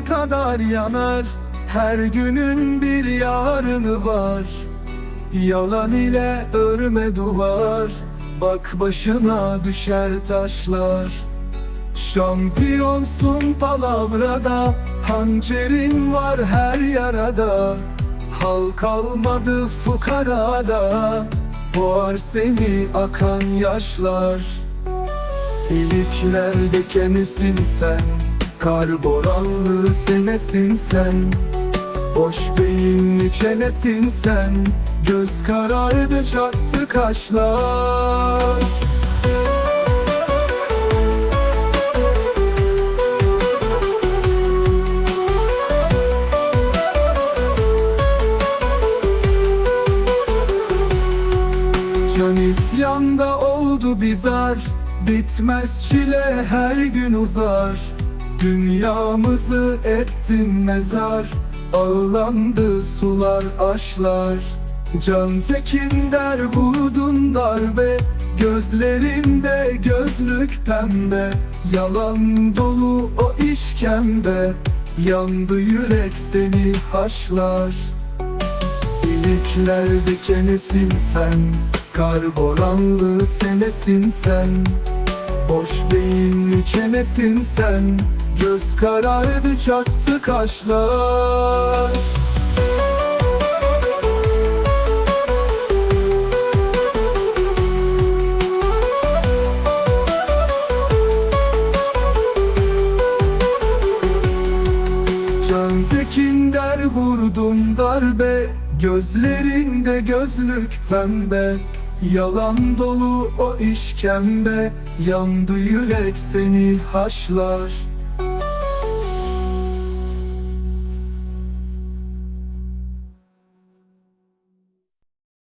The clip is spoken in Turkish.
sonuna kadar yanar. Her günün bir yarını var. Yalan ile örme duvar. Bak başına düşer taşlar. Şampiyonsun palavrada. Hançerin var her yarada. Hal kalmadı fukarada. Boğar seni akan yaşlar. İliklerde kemisin sen Kar boranlı senesin sen. Boş beyinli çenesin sen. Göz karardı çattı kaşlar. Can isyanda oldu bizar. Bitmez çile her gün uzar Dünyamızı ettin mezar Ağlandı sular aşlar. Can tekin der vurdun darbe Gözlerinde gözlük pembe. Yalan dolu o işkembe Yandı yürek seni haşlar. İliklerde kenesin sen Kar senesin sen. Boş beyinli çenesin sen Göz karardı çattı kaşlar. Can der vurdum darbe Gözlerinde gözlük pembe. Yalan dolu o işkembe Yandı yürek seni haşlar